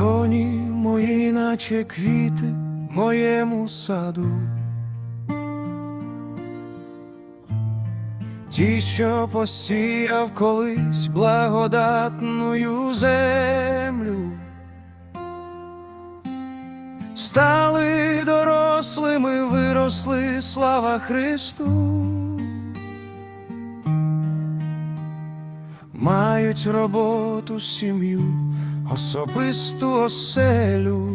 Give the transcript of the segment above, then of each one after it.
мої, наче квіти моєму саду. Ті, що посіяв колись благодатною землю, стали дорослими, виросли, слава Христу. Мають роботу, сім'ю, особисту оселю.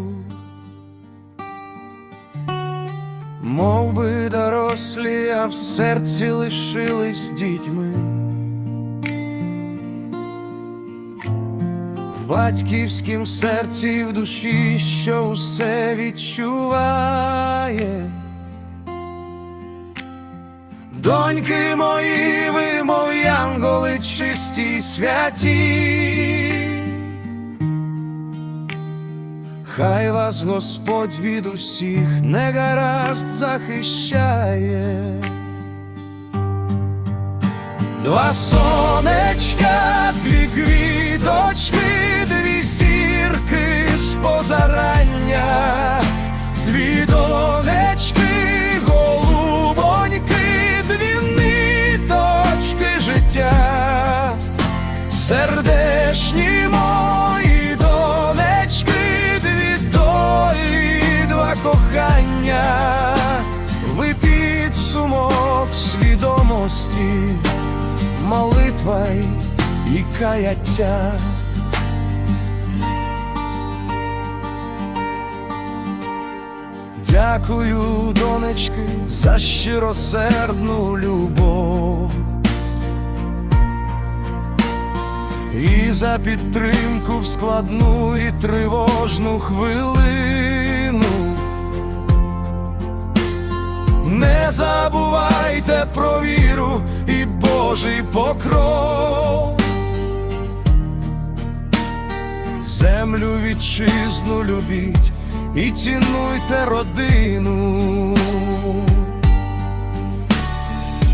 Мов би дорослі, а в серці лишились дітьми. В батьківськім серці в душі, що усе відчуває. Доньки мої, ви, святі. Хай вас Господь від усіх негаразд захищає. Два сонечка, дві квіточки, молитва і каяття. Дякую, донечки, за щиросердну любов і за підтримку в складну і тривожну хвилину. Не і Божий покров. Землю вітчизну любіть і цінуйте родину.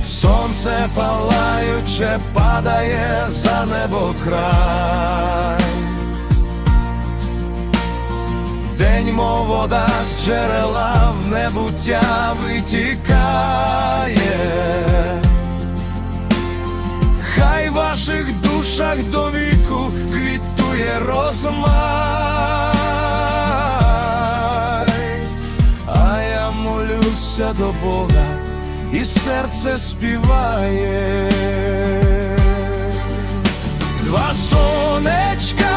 Сонце палаюче падає за небо край. День, мов вода з джерела в небуття витікає. Ваших душах до віку квітує розмай, а я молюся до Бога, і серце співає. Два сонечка,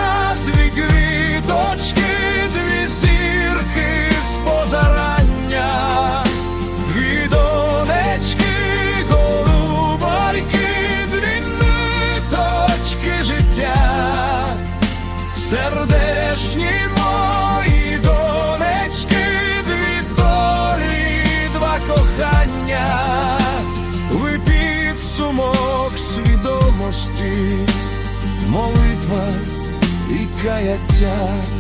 і каяття.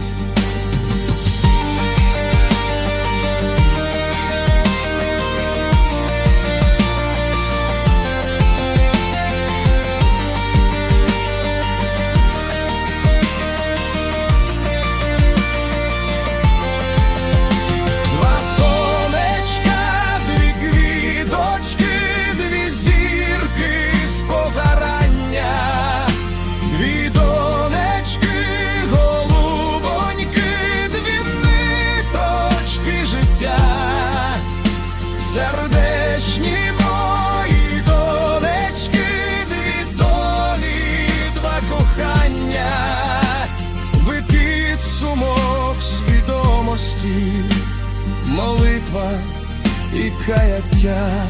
Сердечні мої донечки, дві долі, два кохання, ви підсумок свідомості, молитва і каяття.